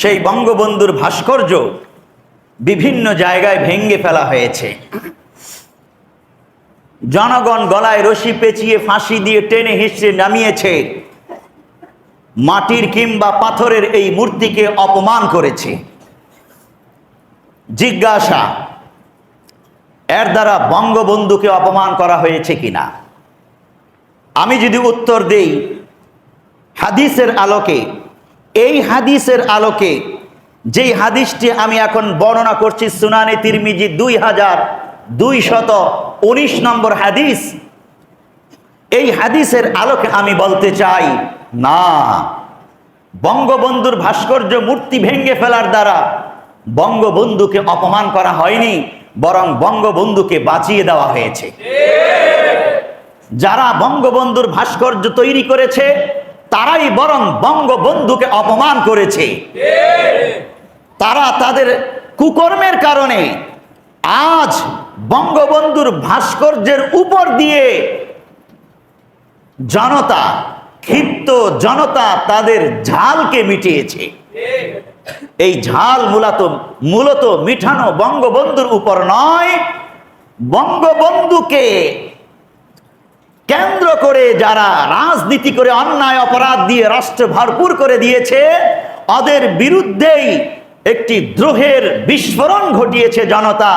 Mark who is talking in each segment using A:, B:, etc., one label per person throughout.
A: সেই বঙ্গবন্ধুর ভাস্কর্য বিভিন্ন জায়গায় ভেঙ্গে ফেলা হয়েছে। জনগণ গলায় রশি পেঁচিয়ে ফাঁসি দিয়ে টেনে হিসড়ে নামিয়েছে। মাটির কিংবা পাথরের এই মূর্তিকে অপমান করেছে। জিজ্ঞাসা, এর দ্বারা বঙ্গবন্ধুকে অপমান করা হয়েছে কিনা? আমি যদি উত্তর দেই, হাদিসের আলোকে এই হাদিসের আলোকে, যেই হাদিসটি আমি এখন বর্ণনা করছি, সুনানি তিরমিজি দুই হাজার দুই শত উনিশ নম্বর হাদিস, এই হাদিসের আলোকে আমি বলতে চাই, না, বঙ্গবন্ধুর ভাস্কর্য মূর্তি ভেঙ্গে ফেলার দ্বারা বঙ্গবন্ধুকে অপমান করা হয়নি, বরং বঙ্গবন্ধুকে বাঁচিয়ে দেওয়া হয়েছে। যারা বঙ্গবন্ধুর ভাস্কর্য তৈরি করেছে তারাই বরং বঙ্গবন্ধুকে অপমান করেছে। তারা তাদের কুকর্মের কারণে আজ বঙ্গবন্ধুর ভাস্কর্যের উপর দিয়ে জনতা, ক্ষিপ্ত জনতা তাদের ঝালকে মিটিয়েছে। এই ঝাল মূলত মূলত মিঠানো বঙ্গবন্ধুর উপর নয়, বঙ্গবন্ধুকে কেন্দ্র করে যারা রাজনীতি করে, অন্যায়, অপরাধ দিয়ে রাষ্ট্র ভরপুর করে দিয়েছে, ওদের বিরুদ্ধেই একটি দ্রোহের বিস্ফোরণ ঘটিয়েছে জনতা।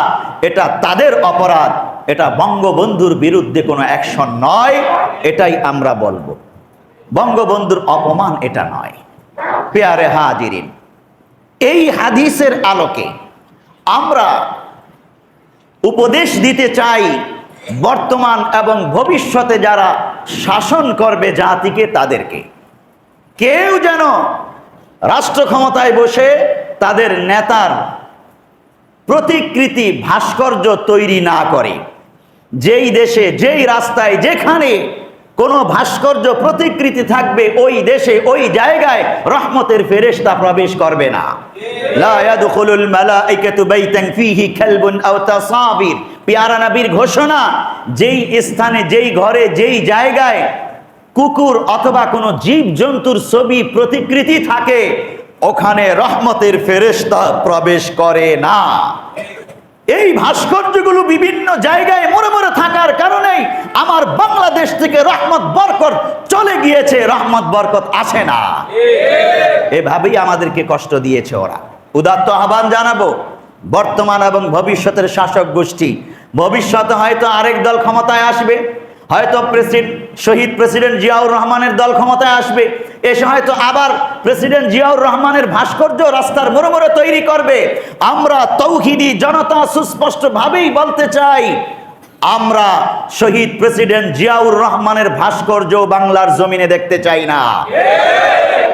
A: এটা তাদের অপরাধ, এটা বঙ্গবন্ধুর বিরুদ্ধে কোনো অ্যাকশন নয়, এটাই আমরা বলব। বঙ্গবন্ধুর অপমান এটা নয়। পেয়ারে হাজিরিন, এই হাদিসের আলোকে আমরা উপদেশ দিতে চাই বর্তমান এবং ভবিষ্যতে যারা শাসন করবে জাতিকে তাদেরকে। কেউ যেন রাষ্ট্র ক্ষমতায় বসে তাদের নেতার প্রতিকৃতি ভাস্কর্য তৈরি না করে। যেই দেশে, যেই রাস্তায়, যেখানে কোনো ভাস্কর্য প্রতিকৃতি থাকবে, ওই দেশে, ওই জায়গায় রহমতের ফেরেশতা প্রবেশ করবে না। লা ইয়াদখুলুল পিয়ারা নবীর ঘোষণা, যেই স্থানে, যেই ঘরে, যেই জায়গায় কুকুর অথবা কোনো জীব জন্তুর ছবি প্রতিকৃতি থাকে, ওখানে রহমতের ফেরেশতা প্রবেশ করে না। এই ভাস্কর্যগুলো বিভিন্ন জায়গায় মরে মরে থাকার কারণেই আমার বাংলাদেশ থেকে রহমত বরকত চলে গিয়েছে, রহমত বরকত আসে না। এভাবেই আমাদেরকে কষ্ট দিয়েছে ওরা। উদাত্ত আহ্বান জানাব, বর্তমান এবং ভবিষ্যতের শাসক গোষ্ঠী ভবিষ্যতে হয়তো আরেক দল ক্ষমতায় আসবে, হয়তো প্রেসিডেন্ট, শহীদ প্রেসিডেন্ট জিয়াউর রহমানের দল ক্ষমতায় আসবে, এসে হয়তো আবার প্রেসিডেন্ট জিয়াউর রহমানের ভাস্কর্য রাস্তার মোড়ে মোড়ে তৈরি করবে। আমরা তৌহিদি জনতা সুস্পষ্টভাবেই বলতে চাই, আমরা শহীদ প্রেসিডেন্ট জিয়াউর রহমানের ভাস্কর্য বাংলার জমিনে দেখতে চাই না।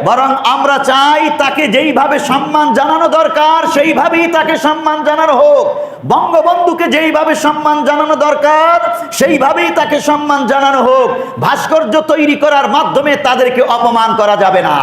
A: বরং আমরা চাই তাকে যেইভাবে সম্মান জানানো দরকার, সেইভাবেই তাকে সম্মান জানানো হোক। বঙ্গবন্ধুকে যেইভাবে সম্মান জানানো দরকার, সেইভাবেই তাকে সম্মান জানানো হোক। ভাস্কর্য তৈরি করার মাধ্যমে তাদেরকে অপমান করা যাবে না।